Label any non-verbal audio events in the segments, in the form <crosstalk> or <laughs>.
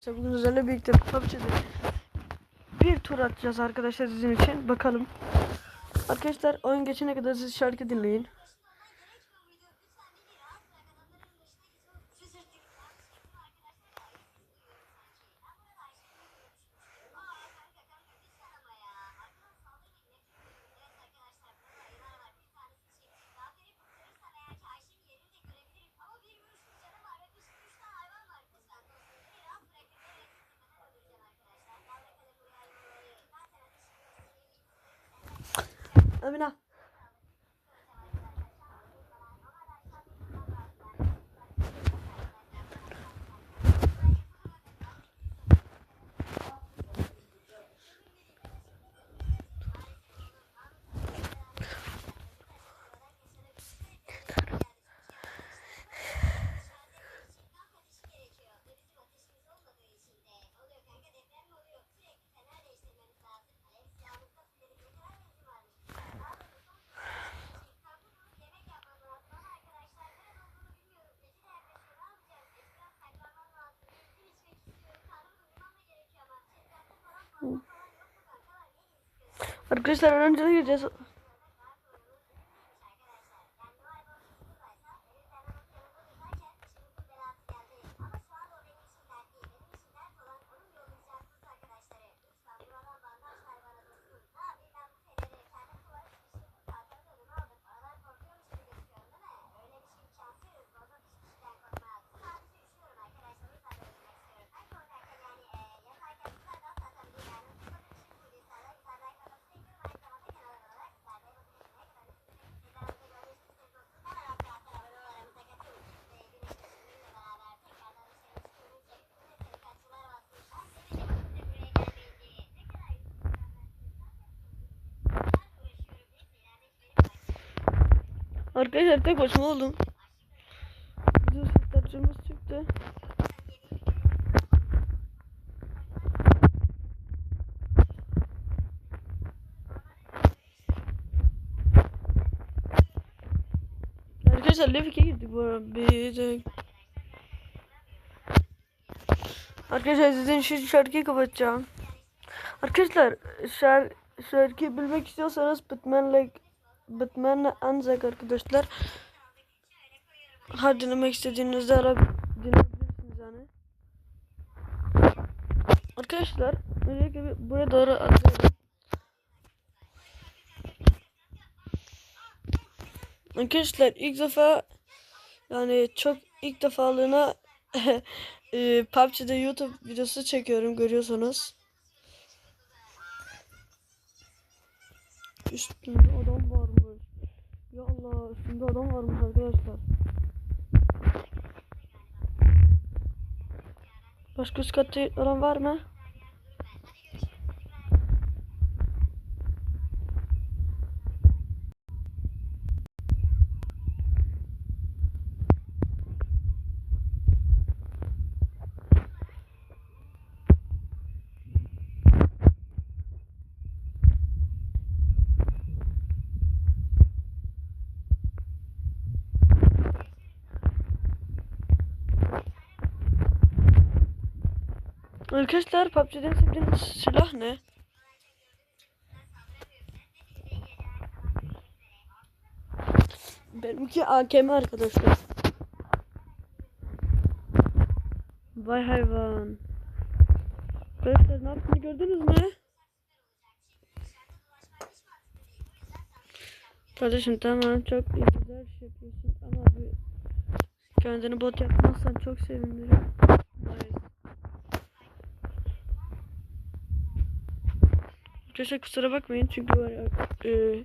İşte bugün üzerine birlikte PUBG'de bir tur atacağız arkadaşlar sizin için. Bakalım. Arkadaşlar oyun geçene kadar siz şarkı dinleyin. let me know. Arkadaşlar öğrencilere gireceğiz. Arkadaşlar tek başıma oldum. Video tartışmamız çıktı. Arkadaşlar Lev 2'ye girdik bu arada. Bir de... Arkadaşlar sizin şu şarkıyı kapatacağım. Arkadaşlar şar şarkıyı bilmek istiyorsanız Batman'le Batman'le Anzac arkadaşlar. Dinlemek istediğinizde ara dinleyebilirsiniz yani. Arkadaşlar öncelikle bir buraya doğru atlıyorum. Arkadaşlar ilk defa yani çok ilk defalığına <laughs> e, PUBG'de YouTube videosu çekiyorum görüyorsunuz. Üstünde adam varmış. Allah üstünde adam varmış arkadaşlar. Başka üst katta olan var mı? Arkadaşlar PUBG'den sevdiğiniz silah ne? Benimki AKM arkadaşlar. Vay hayvan. Arkadaşlar ne yaptığını gördünüz mü? Kardeşim tamam çok iyi güzel şey yapıyorsun ama bir kendini bot yapmazsan çok sevinirim. Arkadaşlar kusura bakmayın çünkü var e,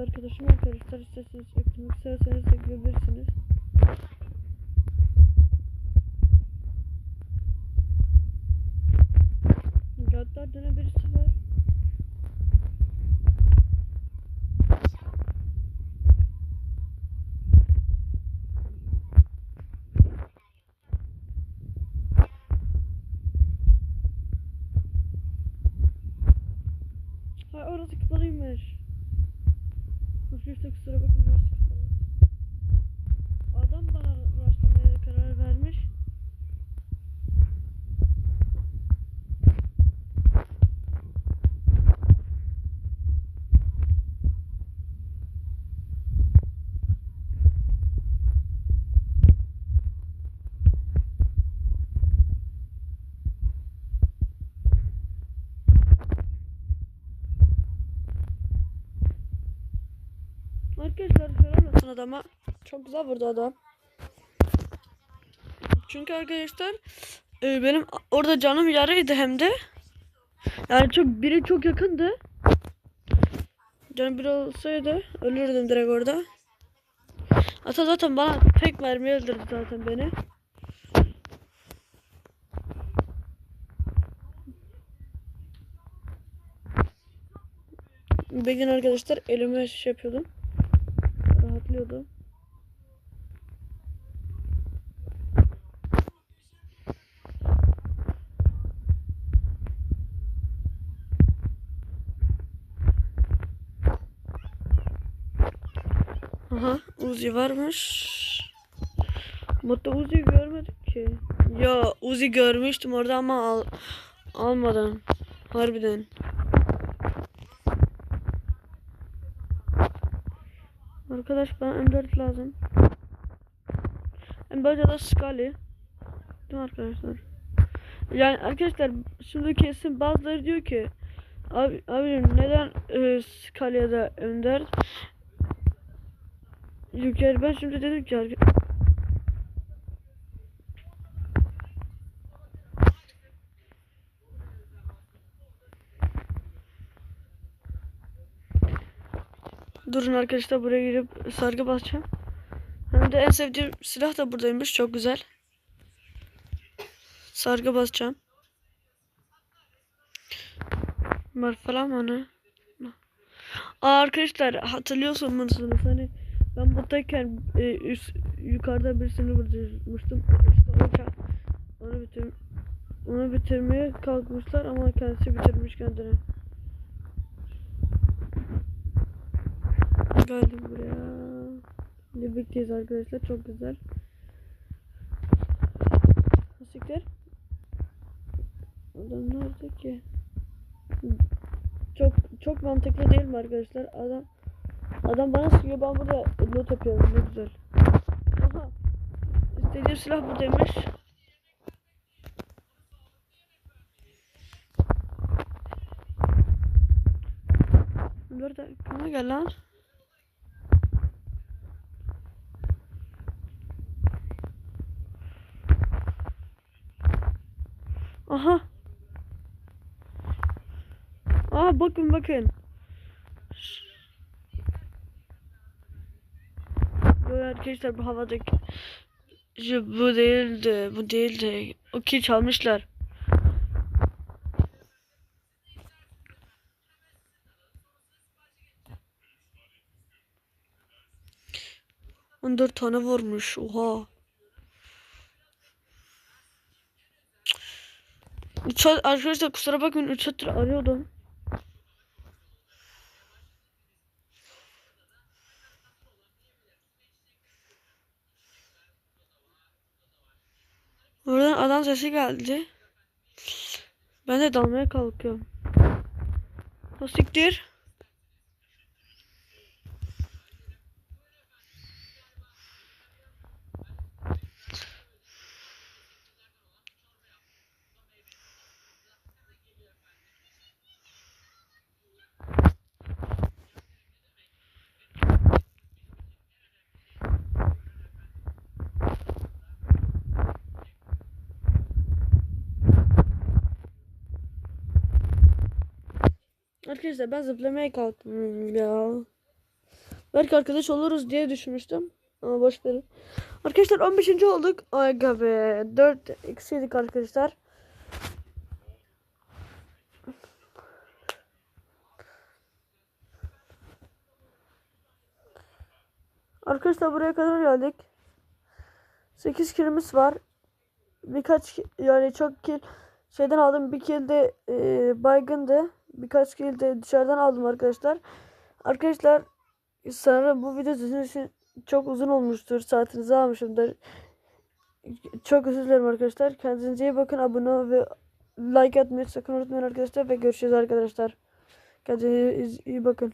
arkadaşım arkadaşlar isterseniz eklemek isterseniz ekleyebilirsiniz. Ha orası kapalıymış. De kusura bakma orası kapalı. Adam bana rastlamaya karar vermiş. Adama. Çok güzel vurdu adam. Çünkü arkadaşlar e, benim orada canım yarıydı hem de. Yani çok biri çok yakındı. Canım biri olsaydı ölürdüm direkt orada. Hatta zaten bana tek mermi öldürdü zaten beni. Bir gün arkadaşlar elime şey yapıyordum. Rahatlıyordum. Aha Uzi varmış. Mutta Uzi görmedik ki. Ya Uzi görmüştüm orada ama al almadım. Harbiden. Arkadaş bana M4 lazım. M4 ya da Scully. Değil mi arkadaşlar? Yani arkadaşlar şimdi kesin bazıları diyor ki Abi, abi neden e, Scully ya da M4 Yok yani ben şimdi dedim ki Durun arkadaşlar buraya girip sargı basacağım. Hem de en sevdiğim silah da buradaymış. Çok güzel. Sargı basacağım. Var falan? Aa, arkadaşlar hatırlıyorsun musunuz? Hani ben buradayken e, üst, yukarıda birisini vurmuştum. İşte o ka- onu bitir onu bitirmeye kalkmışlar ama kendisi bitirmiş kendini. Geldim buraya. Birlikteyiz arkadaşlar. Çok güzel. Siktir. Adam nerede ki? Çok çok mantıklı değil mi arkadaşlar? Adam adam bana sıkıyor ben burada loot yapıyorum ne güzel. Aha. İstediğim silah buradaymış. Burada kime gel lan? Aha. Aa bakın bakın. Böyle arkadaşlar bu havadaki bu değildi, bu değildi. O kill çalmışlar. On dört tane vurmuş. Oha. Üç saat- arkadaşlar kusura bakmayın 3 saattir arıyordum. Oradan adam sesi geldi. Ben de dalmaya kalkıyorum. Siktir. Arkadaşlar ben zıplamaya kalktım ya. Belki arkadaş oluruz diye düşünmüştüm. Ama boş verin. Arkadaşlar 15. olduk. Aga be. 4 eksiydik arkadaşlar. Arkadaşlar buraya kadar geldik. 8 kilimiz var. Birkaç yani çok kill şeyden aldım. Bir kill de e, baygındı. Birkaç kill de dışarıdan aldım arkadaşlar. Arkadaşlar sanırım bu video sizin için çok uzun olmuştur. Saatinizi almışımdır. Çok özür dilerim arkadaşlar. Kendinize iyi bakın. Abone ve like atmayı sakın unutmayın arkadaşlar. Ve görüşürüz arkadaşlar. Kendinize iyi bakın.